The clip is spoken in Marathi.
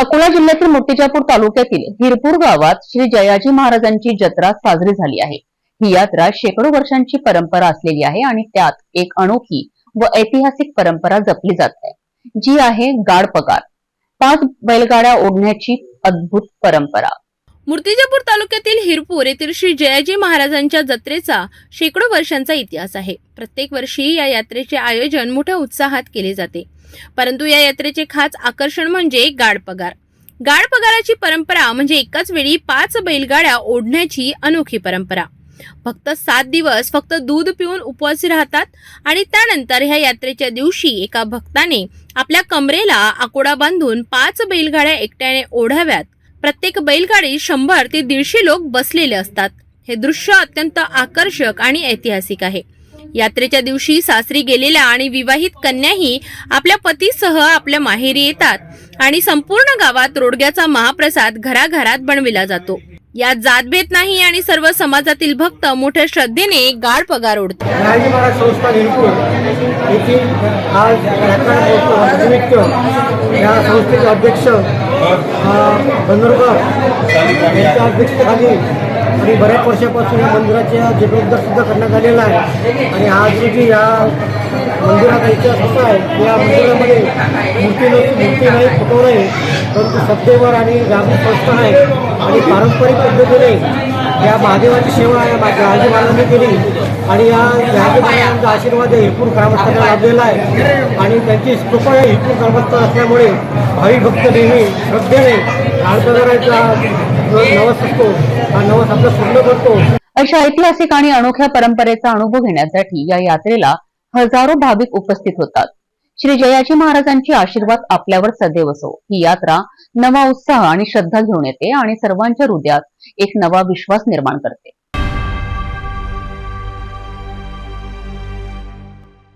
अकोला जिल्ह्यातील मूर्तिजापूर तालुक्यातील हिरपूर गावात श्री जयाजी महाराजांची जत्रा साजरी झाली आहे. ही यात्रा शेकडो वर्षांची परंपरा असलेली आहे आणि त्यात एक अनोखी व ऐतिहासिक परंपरा जपली जात आहे. जी आहे गाड पगार. पाच बैलगाड्या ओढण्याची अद्भुत परंपरा. मूर्तिजापूर तालुक्यातील हिरपूर येथील श्री जयाजी महाराजांच्या जत्रेचा शेकडो वर्षांचा इतिहास आहे. प्रत्येक वर्षी या यात्रेचे आयोजन मोठ्या उत्साहात केले जाते. परंतु या यात्रेचे खास आकर्षण म्हणजे गाड पगार. गाड पगाराची परंपरा म्हणजे एकाच वेळी पाच बैलगाड्या ओढण्याची अनोखी परंपरा. फक्त सात दिवस फक्त दूध पिऊन उपवासी राहतात आणि त्यानंतर ह्या यात्रेच्या दिवशी एका भक्ताने आपल्या कमरेला आकोडा बांधून पाच बैलगाड्या एकट्याने ओढाव्यात प्रत्येक बैलगाडी शंभर ते दीडशे लोक बसलेले असतात. हे दृश्य अत्यंत आकर्षक आणि ऐतिहासिक आहे. यात्रेच्या दिवशी सासरी गेलेल्या आणि विवाहित कन्याही आपल्या पतीसह आपल्या माहेरी येतात आणि संपूर्ण गावात रोडग्याचा महाप्रसाद घराघरात बनविला जातो. यात जातभेद नाही आणि सर्व समाजातील भक्त मोठ्या श्रद्धेने गाढ पगार ओढतात. संस्था अध्यक्ष बंदरकर यांच्या अध्यक्षतेखाली आणि बऱ्याच वर्षापासून या मंदिराच्या जीर्णोद्धार सुद्धा करण्यात आलेला आहे. आणि आज रोजी या मंदिराचा इतिहास असा आहे की या मंदिरामध्ये मूर्ती नसती मूर्ती नाही फोटो नाही परंतु सत्तेवर आणि जागृत संस्था आहे. आणि पारंपरिक पद्धतीने या महादेवाची सेवा या मा- शहाजी महाराजांनी केली. आणि या शहाजी महाराजांचा आशीर्वाद या हिरपूर ग्रामस्थांना लाभलेला आहे. आणि त्यांची कृपा या हिरपूर ग्रामस्थ असल्यामुळे भावी भक्त नेहमी श्रद्धेने आळतदाराचा नवस असतो हा नवस आपला पूर्ण करतो अशा ऐतिहासिक आणि अनोख्या परंपरेचा अनुभव घेण्यासाठी या यात्रेला हजारो भाविक उपस्थित होतात. श्री जयाजी महाराजांचे आशीर्वाद आपल्यावर सदैव असो. ही यात्रा नवा उत्साह आणि श्रद्धा घेऊन येते आणि सर्वांच्या हृदयात एक नवा विश्वास निर्माण करते.